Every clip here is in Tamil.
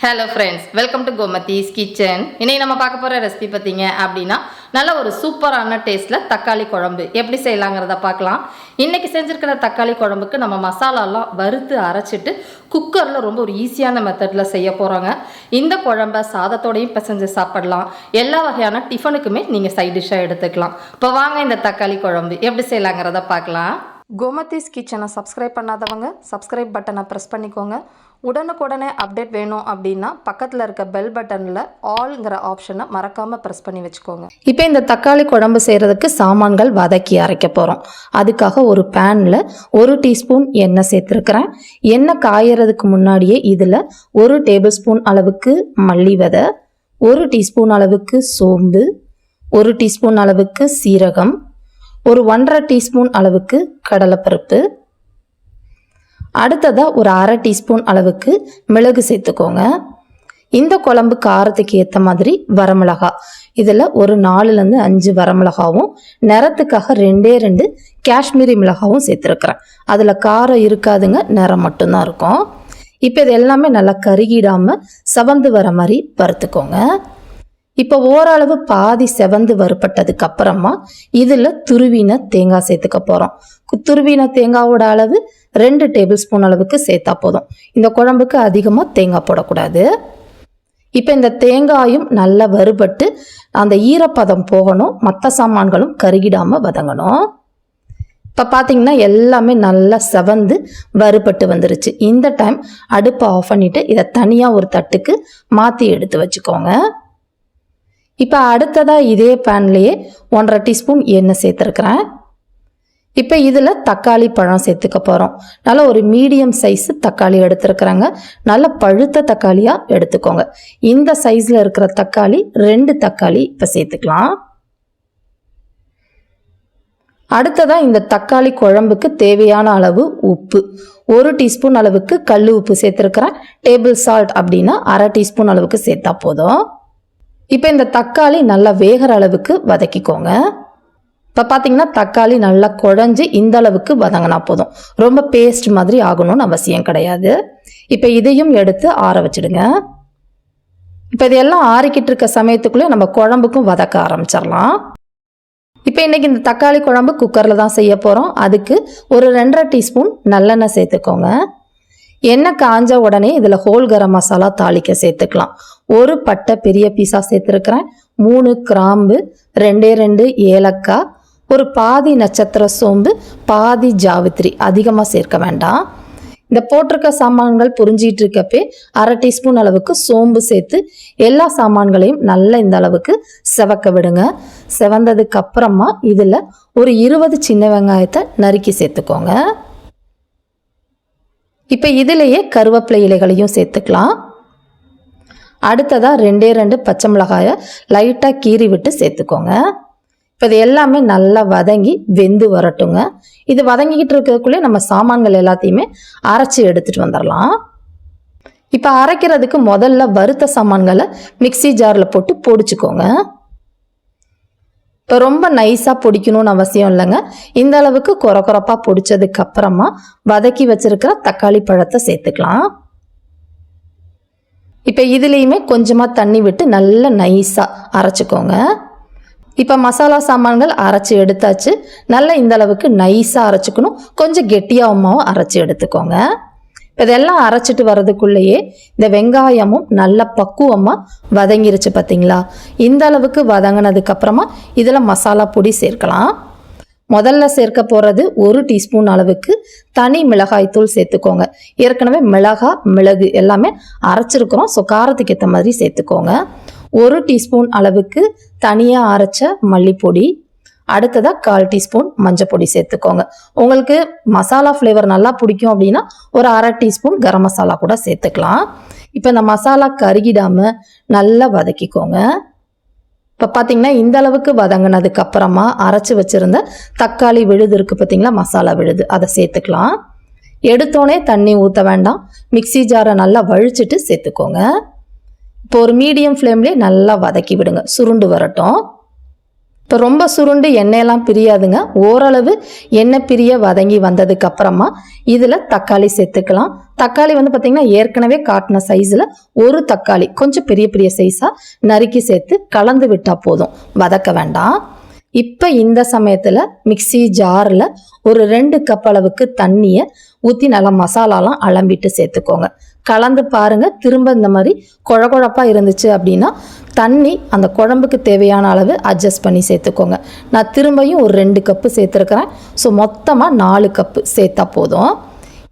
Hello friends welcome to Gomathi's kitchen இன்னைக்கு நம்ம பார்க்க போகிற ரெசிபி பார்த்தீங்க அப்படின்னா நல்ல ஒரு சூப்பரான டேஸ்ட்டில் தக்காளி குழம்பு. எப்படி செய்யலாங்கிறத பார்க்கலாம். இன்றைக்கி செஞ்சுருக்கிற தக்காளி குழம்புக்கு நம்ம மசாலாலாம் வறுத்து அரைச்சிட்டு குக்கரில் ரொம்ப ஒரு ஈஸியான மெத்தடில் செய்ய போகிறோங்க இந்த குழம்ப சாதத்தோடையும் பிசைஞ்சு சாப்பிடலாம். எல்லா வகையான டிஃபனுக்குமே நீங்கள் சைட் டிஷ்ஷாக எடுத்துக்கலாம். இப்போ வாங்க இந்த தக்காளி குழம்பு. எப்படி செய்யலாங்கிறத பார்க்கலாம். கோமதிஸ் கிச்சனை சப்ஸ்கிரைப் பண்ணாதவங்க சப்ஸ்கிரைப் பட்டனை ப்ரெஸ் பண்ணிக்கோங்க. உடனுக்குடனே அப்டேட் வேணும் அப்படின்னா பக்கத்தில் இருக்க பெல் பட்டனில் ஆல்ங்கிற ஆப்ஷனை மறக்காமல் ப்ரெஸ் பண்ணி வச்சுக்கோங்க. இப்போ இந்த தக்காளி குழம்பு செய்கிறதுக்கு சாமான்கள் வதக்கி அரைக்க போகிறோம் அதுக்காக ஒரு பேனில் ஒரு டீஸ்பூன் எண்ணெய் சேர்த்துருக்குறேன். எண்ணெய் காயறதுக்கு முன்னாடியே இதில் ஒரு டேபிள் ஸ்பூன் அளவுக்கு மல்லி விதை ஒரு டீஸ்பூன் அளவுக்கு சோம்பு ஒரு டீஸ்பூன் அளவுக்கு சீரகம் ஒரு ஒன்றரை டீஸ்பூன் அளவுக்கு கடலைப்பருப்பு அடுத்ததாக ஒரு அரை டீஸ்பூன் அளவுக்கு மிளகு சேர்த்துக்கோங்க. இந்த குழம்பு காரத்துக்கு ஏற்ற மாதிரி வரமிளகா. இதில் ஒரு நாலுலேருந்து அஞ்சு வரமிளகாவும் நிறத்துக்காக ரெண்டே ரெண்டு காஷ்மீரி மிளகாவும் சேர்த்துருக்குறேன். அதில் காரம் இருக்காதுங்க நிறம் மட்டும்தான் இருக்கும். இப்போ இது எல்லாமே நல்லா கருகிடாமல் செவந்து வர மாதிரி வறுத்துக்கோங்க. இப்போ ஓரளவு பாதி செவந்து வறுப்பட்டதுக்கு அப்புறமா இதில் துருவின தேங்காய் சேர்த்துக்க போகிறோம் துருவின தேங்காவோட அளவு ரெண்டு டேபிள் ஸ்பூன் அளவுக்கு சேர்த்தா போதும். இந்த குழம்புக்கு அதிகமாக தேங்காய் போடக்கூடாது. இப்போ இந்த தேங்காயும் நல்லா வறுபட்டு அந்த ஈரப்பதம் போகணும். மற்ற சாமான்களும் கருகிடாமல் வதங்கணும். இப்போ பார்த்தீங்கன்னா எல்லாமே நல்லா செவந்து வறுபட்டு வந்துருச்சு. இந்த டைம் அடுப்பை ஆஃப் பண்ணிவிட்டு இதை தனியாக ஒரு தட்டுக்கு மாற்றி எடுத்து வச்சுக்கோங்க. இப்போ அடுத்ததாக இதே பேன்லேயே ஒன்றரை டீஸ்பூன் எண்ணெய் சேர்த்துருக்குறேன். இப்போ இதில் தக்காளி பழம் சேர்த்துக்க போகிறோம் நல்ல ஒரு மீடியம் சைஸு தக்காளி எடுத்துருக்குறாங்க. நல்ல பழுத்த தக்காளியாக எடுத்துக்கோங்க. இந்த சைஸில் இருக்கிற தக்காளி ரெண்டு தக்காளி இப்போ சேர்த்துக்கலாம். அடுத்ததாக இந்த தக்காளி குழம்புக்கு தேவையான அளவு உப்பு. ஒரு டீஸ்பூன் அளவுக்கு கல் உப்பு சேர்த்துருக்குறேன். டேபிள் சால்ட் அப்படின்னா அரை டீஸ்பூன் அளவுக்கு சேர்த்தா போதும். இப்போ இந்த தக்காளி நல்லா வேகிற அளவுக்கு வதக்கிக்கோங்க. இப்போ பார்த்தீங்கன்னா தக்காளி நல்லா குழஞ்சி இந்த அளவுக்கு வதங்கினா போதும். ரொம்ப பேஸ்ட் மாதிரி ஆகணும்னு அவசியம் கிடையாது. இப்போ இதையும் எடுத்து ஆற வச்சிடுங்க. இப்போ இதெல்லாம் ஆறிக்கிட்டு இருக்க சமயத்துக்குள்ளே நம்ம குழம்புக்கும் வதக்க ஆரம்பிச்சிடலாம். இப்போ இன்றைக்கி இந்த தக்காளி குழம்பு குக்கரில் தான் செய்ய போகிறோம் அதுக்கு ஒரு ரெண்டரை டீஸ்பூன் நல்லெண்ணெய் சேர்த்துக்கோங்க. எண்ணெய் காஞ்ச உடனே இதில் ஹோல் கரம் மசாலா தாளிக்க சேர்த்துக்கலாம். ஒரு பட்டை பெரிய பீஸாக சேர்த்துருக்குறேன். மூணு கிராம்பு ரெண்டே ரெண்டு ஏலக்காய் ஒரு பாதி நட்சத்திர சோம்பு பாதி ஜாவித்ரி. அதிகமாக சேர்க்க வேண்டாம். இந்த போட்டிருக்க சாமான்கள் புரிஞ்சிட்டு இருக்கப்பே அரை டீஸ்பூன் அளவுக்கு சோம்பு சேர்த்து எல்லா சாமான்களையும் நல்லா இந்த அளவுக்கு செவக்க விடுங்க. செவந்ததுக்கு அப்புறமா இதில் ஒரு இருபது சின்ன வெங்காயத்தை நறுக்கி சேர்த்துக்கோங்க. இப்போ இதிலேயே கருவேப்பிலை இலைகளையும் சேர்த்துக்கலாம். அடுத்ததாக ரெண்டே ரெண்டு பச்சை மிளகாயை லைட்டாக கீறி விட்டு சேர்த்துக்கோங்க. இப்போ இது எல்லாமே நல்லா வதங்கி வெந்து வரட்டுங்க. இது வதங்கிக்கிட்டு இருக்கிறதுக்குள்ளே நம்ம சாமான்கள் எல்லாத்தையுமே அரைச்சி எடுத்துகிட்டு வந்துடலாம் இப்போ அரைக்கிறதுக்கு முதல்ல வறுத்த சாமான்களை மிக்சி ஜாரில் போட்டு பொடிச்சுக்கோங்க. இப்போ ரொம்ப நைஸாக பொடிக்கணும்னு அவசியம் இல்லைங்க. இந்த அளவுக்கு குறை குறைப்பாக பொடிச்சதுக்கு அப்புறமா வதக்கி வச்சிருக்கிற தக்காளி பழத்தை சேர்த்துக்கலாம். இப்போ இதுலேயுமே கொஞ்சமாக தண்ணி விட்டு நல்லா நைஸாக அரைச்சிக்கோங்க. இப்போ மசாலா சாமான்கள் அரைச்சி எடுத்தாச்சு. நல்லா இந்த அளவுக்கு நைஸாக அரைச்சிக்கணும். கொஞ்சம் கெட்டியாகவும் அரைச்சி எடுத்துக்கோங்க. இப்போ இதெல்லாம் அரைச்சிட்டு வர்றதுக்குள்ளேயே இந்த வெங்காயமும் நல்ல பக்குவமாக வதங்கிருச்சு பார்த்தீங்களா இந்த அளவுக்கு வதங்கினதுக்கப்புறமா இதில் மசாலா பொடி சேர்க்கலாம். முதல்ல சேர்க்க போகிறது ஒரு டீஸ்பூன் அளவுக்கு தனி மிளகாய் தூள் சேர்த்துக்கோங்க. ஏற்கனவே மிளகா மிளகு எல்லாமே அரைச்சிருக்கிறோம். ஸோ காரத்துக்கு ஏற்ற மாதிரி சேர்த்துக்கோங்க. ஒரு டீஸ்பூன் அளவுக்கு தனியாக அரைச்ச மல்லிப்பொடி அடுத்ததாக கால் டீஸ்பூன் மஞ்சள் பொடி சேர்த்துக்கோங்க. உங்களுக்கு மசாலா ஃப்ளேவர் நல்லா பிடிக்கும் அப்படின்னா ஒரு அரை டீஸ்பூன் கரம் மசாலா கூட சேர்த்துக்கலாம். இப்போ இந்த மசாலா கருகிடாமல் நல்லா வதக்கிக்கோங்க. இப்போ பார்த்தீங்கன்னா இந்த அளவுக்கு வதங்கினதுக்கு அப்புறமா அரைச்சி வச்சுருந்த தக்காளி விழுது இருக்குது பார்த்தீங்களா மசாலா விழுது அதை சேர்த்துக்கலாம். எடுத்தோடனே தண்ணி ஊற்ற வேண்டாம். மிக்சி ஜாரை நல்லா வழிச்சிட்டு சேர்த்துக்கோங்க. இப்போ ஒரு மீடியம் ஃப்ளேம்லேயே நல்லா வதக்கி விடுங்க. சுருண்டு வரட்டும். இப்போ ரொம்ப சுருண்டு எண்ணெயெல்லாம் பிரியாதுங்க. ஓரளவு எண்ணெய் பிரிய வதங்கி வந்ததுக்கு அப்புறமா இதில் தக்காளி சேர்த்துக்கலாம். தக்காளி வந்து பார்த்திங்கன்னா ஏற்கனவே காட்டின சைஸில் ஒரு தக்காளி கொஞ்சம் பெரிய பெரிய சைஸாக நறுக்கி சேர்த்து கலந்து விட்டால் போதும். வதக்க வேண்டாம். இப்போ இந்த சமயத்தில் மிக்ஸி ஜாரில் ஒரு ரெண்டு கப் அளவுக்கு தண்ணியை ஊற்றி நல்லா மசாலாலாம் அலம்பிட்டு சேர்த்துக்கோங்க. கலந்து பாருங்கள் திரும்ப இந்த மாதிரி குழ குழப்பா இருந்துச்சு அப்படின்னா தண்ணி அந்த குழம்புக்கு தேவையான அளவு அட்ஜஸ்ட் பண்ணி சேர்த்துக்கோங்க. நான் திரும்பியும் ஒரு ரெண்டு கப்பு சேர்த்துருக்கிறேன். ஸோ மொத்தமாக நாலு கப்பு சேர்த்தா போதும்.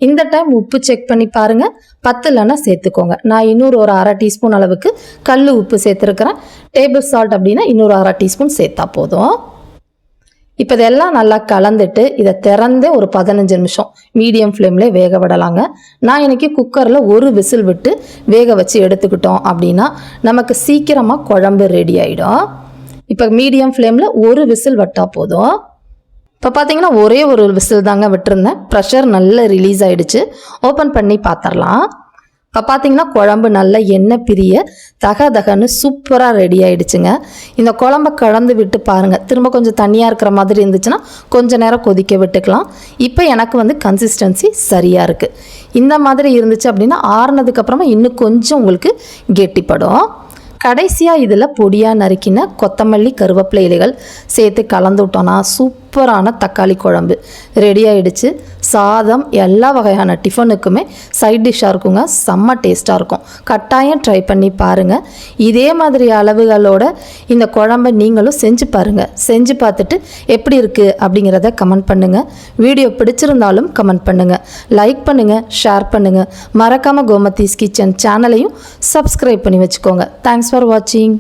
இந்த டைம் உப்பு செக் பண்ணி பாருங்கள் பத்து இல்லைன்னா சேர்த்துக்கோங்க. நான் இன்னொரு ஒரு அரை டீஸ்பூன் அளவுக்கு கல் உப்பு சேர்த்துருக்கிறேன். டேபிள் சால்ட் அப்படின்னா இன்னொரு அரை டீஸ்பூன் சேர்த்தா போதும். இப்போ இதெல்லாம் நல்லா கலந்துட்டு இதை திறந்தே ஒரு பதினஞ்சு நிமிஷம் மீடியம் ஃப்ளேம்லேயே வேக விடலாங்க. நான் இன்றைக்கி குக்கரில் ஒரு விசில் விட்டு வேக வச்சு எடுத்துக்கிட்டோம் அப்படின்னா நமக்கு சீக்கிரமாக குழம்பு ரெடி ஆகிடும் இப்போ மீடியம் ஃப்ளேமில் ஒரு விசில் விட்டால் போதும். இப்போ பார்த்தீங்கன்னா ஒரே ஒரு விசில் தாங்க விட்டுருந்தேன். ப்ரெஷர் நல்லா ரிலீஸ் ஆகிடுச்சு ஓப்பன் பண்ணி பார்த்துடலாம். இப்போ பார்த்தீங்கன்னா குழம்பு நல்லா எண்ணெய் பிரிய தக தகன்னு சூப்பராக ரெடி ஆகிடுச்சுங்க இந்த குழம்ப கலந்து விட்டு பாருங்கள் திரும்ப கொஞ்சம் தண்ணியாக இருக்கிற மாதிரி இருந்துச்சுன்னா கொஞ்சம் நேரம் கொதிக்க விட்டுக்கலாம். இப்போ எனக்கு வந்து கன்சிஸ்டன்சி சரியாக இருக்குது இந்த மாதிரி இருந்துச்சு அப்படின்னா ஆறுனதுக்கப்புறமா இன்னும் கொஞ்சம் உங்களுக்கு கெட்டிப்படும். கடைசியாக இதில் பொடியாக நறுக்கின கொத்தமல்லி கருவேப்பிலை இலைகள் சேர்த்து கலந்து விட்டோன்னா சூப்பரான தக்காளி குழம்பு ரெடி ஆகிடுச்சு சாதம் எல்லா வகையான டிஃபனுக்குமே சைட் டிஷ்ஷாக இருக்குங்க. செம்ம டேஸ்ட்டாக இருக்கும். கட்டாயம் ட்ரை பண்ணி பாருங்கள் இதே மாதிரி அளவுகளோட இந்த குழம்பை நீங்களும் செஞ்சு பாருங்கள் செஞ்சு பார்த்துட்டு எப்படி இருக்குது அப்படிங்கிறத கமெண்ட் பண்ணுங்கள் வீடியோ பிடிச்சிருந்தாலும் கமெண்ட் பண்ணுங்கள் லைக் பண்ணுங்கள் ஷேர் பண்ணுங்கள் மறக்காமல் கோமதீஸ் கிச்சன் சேனலையும் சப்ஸ்கிரைப் பண்ணி வச்சுக்கோங்க. தேங்க்ஸ் ஃபார் வாட்சிங்